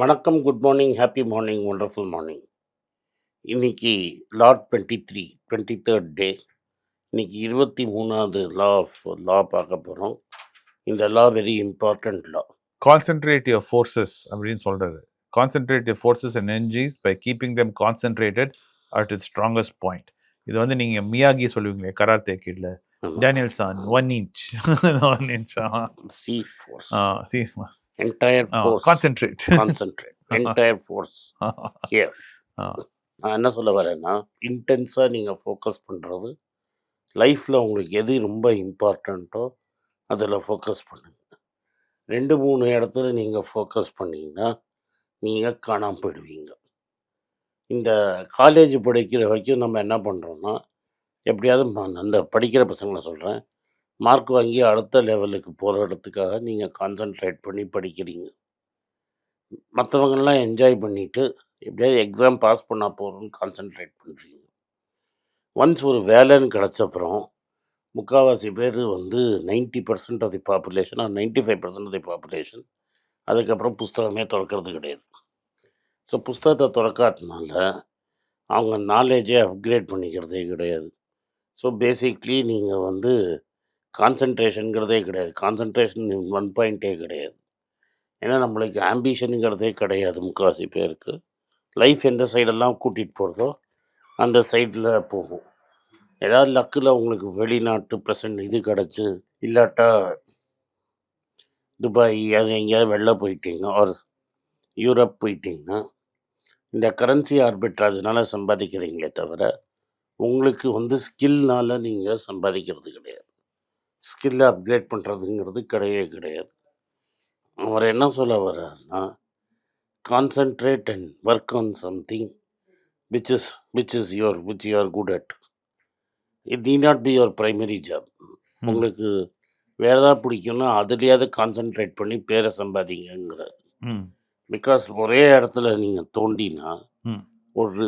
வணக்கம் good morning happy morning wonderful morning இன்னைக்கு law twenty three twenty third day இன்னைக்கு இருபத்தி மூணாவது லா ஆஃப் லா பார்க்க போகிறோம் இந்த law very important law concentrate your forces அப்படின்னு சொல்கிறது concentrate your forces and energies by keeping them concentrated at it strongest point இது வந்து நீங்கள் மியாகி சொல்லுவீங்களே karate கிட்ல Daniel san one inch one inch see force see entire force concentrate concentrate entire force here நான் என்ன சொல்ல வரேன்னா இன்டென்ஸாக நீங்கள் focus பண்ணுறது லைஃப்பில் உங்களுக்கு எது ரொம்ப இம்பார்ட்டண்ட்டோ அதில் ஃபோக்கஸ் பண்ணுங்க. ரெண்டு மூணு இடத்துல நீங்கள் ஃபோக்கஸ் பண்ணீங்கன்னா நீங்கள் காணாமல் போயிடுவீங்க. இந்த காலேஜ் படிக்கிற வரைக்கும் நம்ம என்ன பண்ணுறோன்னா எப்படியாவது அந்த படிக்கிற பசங்களை சொல்கிறேன் மார்க் வாங்கி அடுத்த லெவலுக்கு போகிற இடத்துக்காக நீங்கள் கான்சென்ட்ரேட் பண்ணி படிக்கிறீங்க. மற்றவங்கெல்லாம் என்ஜாய் பண்ணிவிட்டு எப்படியாவது எக்ஸாம் பாஸ் பண்ணால் போகிறோம்னு கான்சென்ட்ரேட் பண்ணுறீங்க ஒன்ஸ் ஒரு வேலைன்னு கிடச்சப்புறம் முக்கால்வாசி பேர் வந்து ninety percent of the population or ninety five percent of the population அதுக்கப்புறம் புஸ்தகமே திறக்கிறது கிடையாது. ஸோ புஸ்தகத்தை திறக்காதனால அவங்க நாலேஜே அப்கிரேட் பண்ணிக்கிறதே கிடையாது. ஸோ பேசிக்லி நீங்கள் வந்து கான்சன்ட்ரேஷனுங்கிறதே கிடையாது. கான்சன்ட்ரேஷன் ஒன் பாயிண்ட்டே கிடையாது. ஏன்னா நம்மளுக்கு ஆம்பிஷனுங்கிறதே கிடையாது முக்கால்வாசி பேருக்கு. லைஃப் எந்த சைடெல்லாம் கூட்டிகிட்டு போகிறதோ அந்த சைடில் போகும். ஏதாவது லக்கில் உங்களுக்கு வெளிநாட்டு ப்ரெசன்ட் இது கிடச்சி இல்லாட்டா துபாய் அது எங்கேயாவது வெளில போயிட்டீங்க ஒரு யூரோப் போயிட்டீங்கன்னா இந்த கரன்சி ஆர்பிட்ராஜ்னால சம்பாதிக்கிறீங்களே தவிர உங்களுக்கு வந்து ஸ்கில்னால நீங்கள் சம்பாதிக்கிறது கிடையாது. ஸ்கில்லை அப்கிரேட் பண்ணுறதுங்கிறது கிடையவே கிடையாது. அவர் என்ன சொல்ல வர்றாருன்னா concentrate and work on something which is which is your which you are good at it need not be your primary job உங்களுக்கு வேறு ஏதாவது பிடிக்கும்னா அதுலேயாவது கான்சென்ட்ரேட் பண்ணி பேரை சம்பாதிங்கங்கிற ம். பிகாஸ் ஒரே இடத்துல நீங்கள் தோண்டினா. ஒரு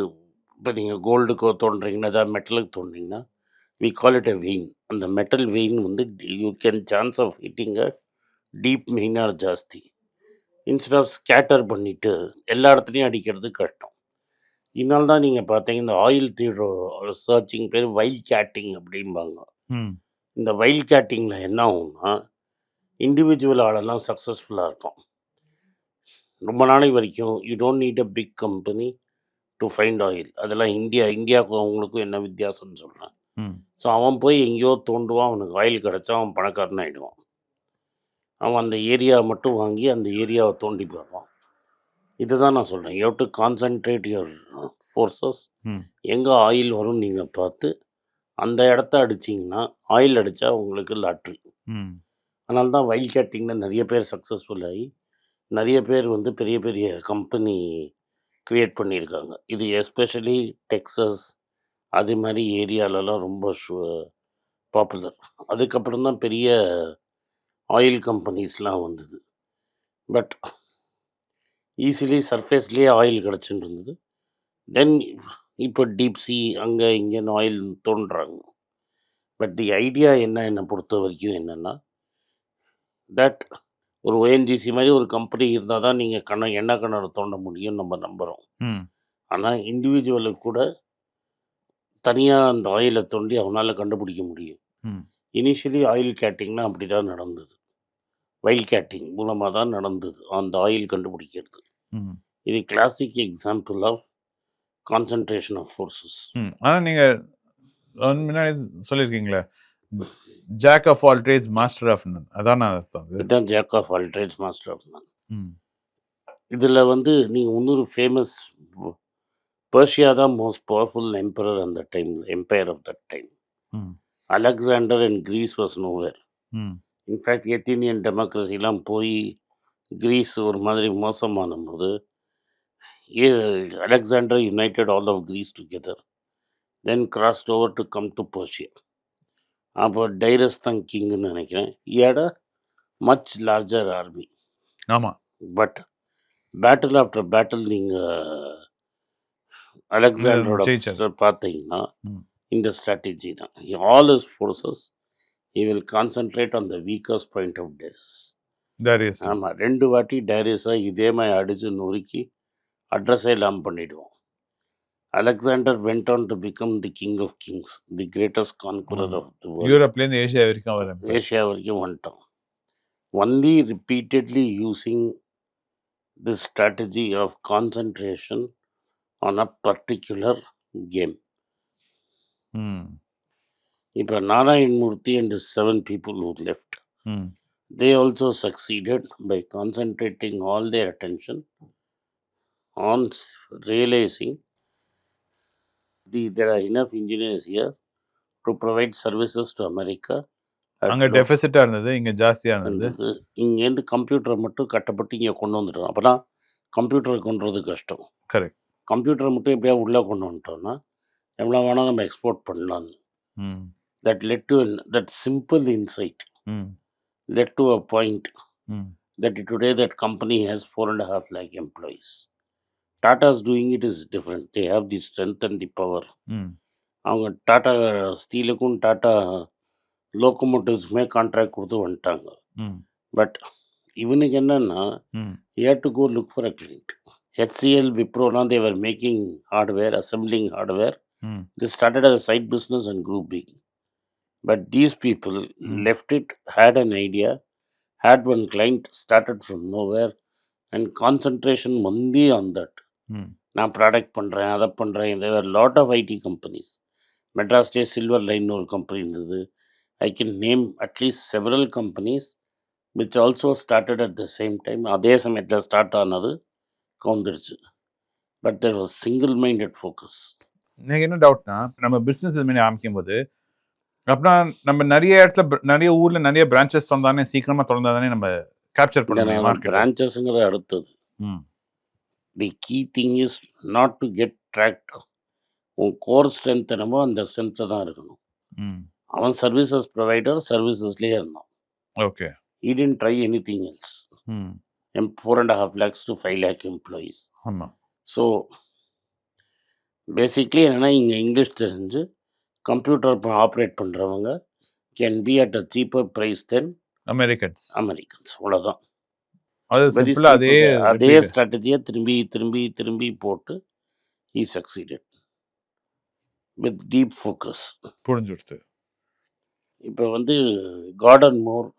இப்போ நீங்கள் கோல்டுக்கோ தோன்றீங்கன்னா ஏதாவது மெட்டலுக்கு தோன்றீங்கன்னா we call it a vein அந்த மெட்டல் வெயின் வந்து you can chance of hitting a deep மெயினாக ஜாஸ்தி. இன்ஸ்டெட் ஆஃப் ஸ்கேட்டர் பண்ணிவிட்டு எல்லா இடத்துலையும் அடிக்கிறது கஷ்டம். இதனால தான் நீங்கள் பார்த்தீங்க இந்த ஆயில் தீடுற சர்ச்சிங் பேர் வைல் கேட்டிங் அப்படிம்பாங்க. இந்த வைல் கேட்டிங்கில் என்ன ஆகும்னா இண்டிவிஜுவல் ஆளெல்லாம் சக்ஸஸ்ஃபுல்லாக இருக்கும் ரொம்ப நாளைக்கு வரைக்கும் you don't need a big company to find oil அதெல்லாம் இந்தியா இந்தியாவுக்கும் அவங்களுக்கும் என்ன வித்தியாசம்னு சொல்கிறேன் ஸோ அவன் போய் எங்கேயோ தோண்டுவான் அவனுக்கு ஆயில் கிடச்சா அவன் பணக்காரன் ஆகிடுவான் அவன் அந்த ஏரியா மட்டும் வாங்கி அந்த ஏரியாவை தோண்டி பார்ப்பான். இதுதான் நான் சொல்கிறேன் you to concentrate your forces எங்கே ஆயில் வரும்னு நீங்கள் பார்த்து அந்த இடத்த அடிச்சிங்கன்னா ஆயில் அடித்தா உங்களுக்கு லாட்ரி. அதனால தான் வைல் கேட்டிங்கில் நிறைய பேர் சக்ஸஸ்ஃபுல் ஆகி நிறைய பேர் வந்து பெரிய பெரிய கம்பெனி க்ரியேட் பண்ணியிருக்காங்க. இது எஸ்பெஷலி டெக்ஸஸ் அது மாதிரி ஏரியாலலாம் ரொம்ப பாப்புலர் அதுக்கப்புறம் தான் பெரிய ஆயில் கம்பெனிஸ்லாம் வந்தது. பட் ஈஸிலி சர்ஃபேஸ்லேயே ஆயில் கிடச்சின்னு இருந்தது. தென் இப்போ டீப் சி அங்கே இங்கேன்னு ஆயில் தோன்றுறாங்க பட் தி ஐடியா என்ன என்னை பொறுத்த வரைக்கும் என்னென்னா தட் ஒரு ஓஎன்ஜிசி மாதிரி ஒரு கம்பெனி இருந்தால் தான் நீங்கள் கண எண்ணெய் கிணறு தோண்ட முடியும்னு நம்ம நம்புகிறோம் ம். ஆனால் இண்டிவிஜுவலுக்கு கூட தனியாக அந்த ஆயிலை தோண்டி அவனால் கண்டுபிடிக்க முடியும். ம். இனிஷியலி ஆயில் கேட்டிங்னா அப்படி தான் நடந்தது. வைல் கேட்டிங் மூலமாக தான் நடந்தது அந்த ஆயில் கண்டுபிடிக்கிறது. இது classic example of concentration of forces ஆனால் நீங்கள் முன்னாடி சொல்லியிருக்கீங்களே jack of all trades master of none அதான் அர்த்தம். இது இதுதான் jack of all trades master of ம். இதில் வந்து நீங்கள் இன்னொரு ஃபேமஸ் பர்ஷியா தான் மோஸ்ட் பவர்ஃபுல் எம்பரர் அந்த டைமில் empire of that time Alexander and Greece was nowhere in fact Athenian டெமோக்ரஸிலாம் போய் கிரீஸ் ஒரு மாதிரி மோசமான போது Alexander united all of Greece together then crossed over to come to Persia அப்போ Darius தான் கிங்னு நினைக்கிறேன் ஏட மச் லார்ஜர் ஆர்மி ஆமாம் பட் பேட்டில் ஆஃப்டர் பேட்டில் நீங்கள் அலெக்சாண்டரோட. பார்த்தீங்கன்னா. இந்த ஸ்ட்ராட்டஜி தான். All his forces he will concentrate on the weakest point of this. Darius. ஆமாம் ரெண்டு வாட்டி டைரிஸை இதே மாதிரி அடித்து நொறுக்கி அட்ரஸே இல்லாமல் பண்ணிடுவோம் Alexander went on to become the king of kings the greatest conqueror of the world யூரோப்லேருந்து Asia வரைக்கும் அவர் empire. ஏஷியா வரைக்கும் வந்துட்டோம். Only repeatedly using the strategy of concentration on a particular game ம் இப்போ Narayan Murthy and seven people who left. ம் they also succeeded by concentrating all their attention on s- realizing the, there are enough engineers here to provide services to America. at அங்கே டெபிசிட்டாக இருந்தது இங்கே ஜாஸ்தியாக இருந்தது. இங்கேருந்து கம்ப்யூட்டரை மட்டும் கட்டப்பட்டு இங்கே கொண்டு வந்துட்டோம். அப்போனா கம்ப்யூட்டரை கொண்டு வரது கஷ்டம். கரெக்ட் கம்ப்யூட்டரை மட்டும் எப்படியா உள்ளே கொண்டு வந்துட்டோம்னா எவ்வளோ வேணால் நம்ம எக்ஸ்போர்ட் பண்ணலாம்னு ம். That led to that simple insight led to a point ம். That today that company has four and a half doing it is different. They have the strength and the power. ம் அவங்க டாட்டா ஸ்டீலுக்கும் டாட்டா லோக்கோமோட்டிவ்ஸ்க்குமே contract கொடுத்து வந்துட்டாங்க but இவனுக்கு என்னன்னா ம் he to go look for a client HCL விப்ரோனா they were making hardware assembling hardware ம் They started as a side business and grew big. But these people Mm. left it, had an idea, had one client, started from nowhere, and concentration நான் product பண்ணுறேன் அதை பண்ணுறேன் there were lot of IT companies Madras stay silver line ஒரு company இருந்தது. I can name at least several companies which also started at the same time அதே சமயத்தில் start ஆனது கவுந்துருச்சு. But there was single minded focus எனக்கு என்ன டவுட்னா நம்ம business இது மாதிரி ஆரம்பிக்கும் போது அப்படின்னா நம்ம நிறைய இடத்துல நிறைய ஊர்ல நிறைய பிரான்ச்சஸ் திறந்தானே சீக்கிரமா திறந்தா தானே நம்ம கேப்சர் பண்ண முடியும் மார்க்கெட் பிரான்ச்சஸுங்கிறது அடுத்தது. ம். The key thing is not to get tracked உன் கோர் ஸ்ட்ரென்த் என்னமோ அந்த ஸ்ட்ரென்த்தில் தான் இருக்கணும். அவன் சர்வீசஸ் ப்ரொவைடர் சர்வீசஸ்லேயே இருந்தான். Okay. He didn't try any thing else M four and half lakhs to five lakh employees so basically என்னென்னா இங்கே இங்கிலீஷ் தெரிஞ்சு கம்ப்யூட்டர் ஆப்ரேட் பண்ணுறவங்க can be at a cheaper price then Americans Americans அவ்வளோதான் அது அதே. ஸ்ட்ராட்டஜியை திரும்பி திரும்பி திரும்பி போட்டு he succeeded with deep focus புரிஞ்சுடுது இப்போ வந்து Gordon Moore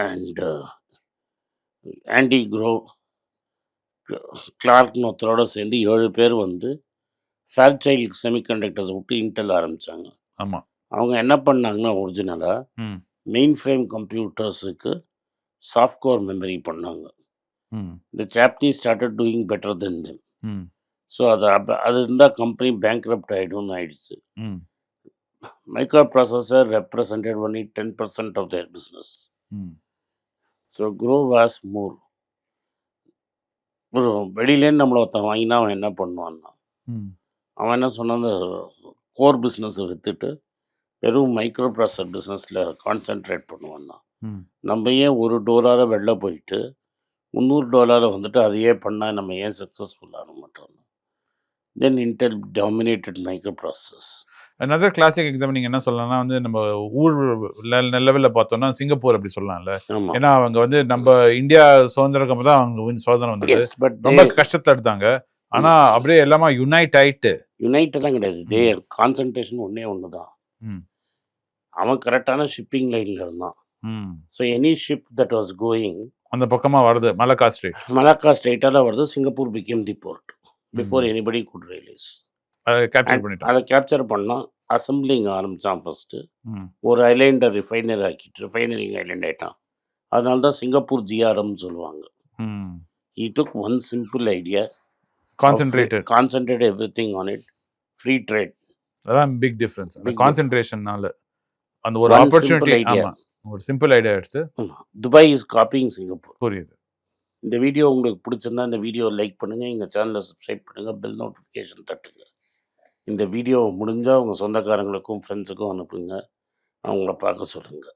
and Andy Grove கிளார்க்னு ஒருத்தரோட சேர்ந்து ஏழு பேர் வந்து ஃபேர்சைல்ட் செமிகண்டக்டர்ஸ் விட்டு இன்டெல் ஆரம்பித்தாங்க ஆமா. அவங்க என்ன பண்ணாங்கன்னா ஒரிஜினலாக மெயின் ஃப்ரேம் கம்ப்யூட்டர்ஸுக்கு சாஃப்ட்வேர் மெமரி பண்ணாங்க. இந்த சாப்டி ஸ்டார்டட் டூயிங் பெட்டர் தென் ம். ஸோ அது அது இருந்தால் கம்பெனி பேங்க்ரப்ட் ஆகிடும்னு ஆயிடுச்சு. ம். மைக்ரோ ப்ராசஸர் ரெப்ரசன்டட் பண்ணி ten percent of their business so grow was more ஒரு வெளியிலேருந்து நம்மளை ஒருத்தன் வாங்கினா அவன் என்ன பண்ணுவான்னா அவன் என்ன சொன்னான் அந்த கோர் பிஸ்னஸை விற்றுட்டு வெறும் மைக்ரோ ப்ராசஸர் பிஸ்னஸில் கான்சென்ட்ரேட் பண்ணுவான்னா நம்ம ஏன் ஒரு டோலாரை வெளில போயிட்டு முந்நூறு டாலரை வந்துட்டு அதையே பண்ணால் நம்ம ஏன் சக்ஸஸ்ஃபுல் ஆக மாட்டோம்? Then Intel dominated micro process another classic exam நீங்க என்ன சொல்லலாம்னா வந்து நம்ம ஊர் லெவல்ல பார்த்தோம்னா சிங்கப்பூர் அப்படி சொல்லலாம்ல. ஏன்னா அவங்க வந்து நம்ம இந்தியா சுதந்திரம் அப்போ தான் அவங்க சுதந்திரம் வந்தது. பட் ரொம்ப கஷ்டத்தை எடுத்தாங்க ஆனா அப்படியே எல்லாமே யுனைட் ஆயிட்டு. யுனைட்டெல்லாம் கிடையாது. தே கான்சன்ட்ரேஷன் ஒன்றே ஒன்று தான். அவன் கரெக்டான ஷிப்பிங் லைனில் இருந்தான். So any ship that was going அந்த பக்கமா வருது மலக்கா ஸ்ட்ரீட் மலாக்கா ஸ்ட்ரைட்டாக வருது Singapore became the port before. Anybody could realise அதை கேப்சர் பண்ணிட்டோம் அதை கேப்சர் பண்ணால் அசம்பிளிங் ஆரம்பித்தான் ஃபஸ்ட்டு. ஒரு ஐலேண்டை ரிஃபைனர் ஆக்கிட்டு ரிஃபைனரிங் ஐலேண்ட் ஆகிட்டான் அதனால தான் சிங்கப்பூர் ஜிஆர்எம்னு சொல்லுவாங்க. ம். He took one simple idea concentrated concentrate every thing on it free trade அதான் பிக் டிஃபரன்ஸ் கான்சென்ட்ரேஷன்னால அந்த ஒரு ஆப்பர்ச்சுனிட்டி. ஆமா ஒரு சிம்பிள் ஐடியா எடுத்து துபாய் இஸ் காப்பிங் சிங்கப்பூர் புரியுது. இந்த வீடியோ உங்களுக்கு பிடிச்சிருந்தா இந்த வீடியோ லைக் பண்ணுங்கள் எங்கள் சேனலை சப்ஸ்கிரைப் பண்ணுங்கள் பெல் நோட்டிஃபிகேஷன் தட்டுங்க. இந்த வீடியோ முடிஞ்சால் உங்கள் சொந்தக்காரங்களுக்கும் ஃப்ரெண்ட்ஸுக்கும் அனுப்புங்க. அவங்கள பார்க்க சொல்லுங்கள்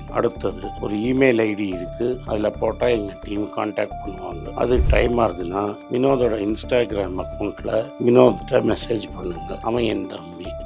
அடுத்தது ஒரு இமெயில் ஐடி இருக்குது அதில் போட்டால் எங்கள் டீம் காண்டாக்ட் பண்ணுவாங்க. அது டைம் ஆகுதுன்னா வினோதோட இன்ஸ்டாகிராம் அக்கௌண்ட்டில் வினோத்கிட்ட மெசேஜ் பண்ணுங்க. அவன் என்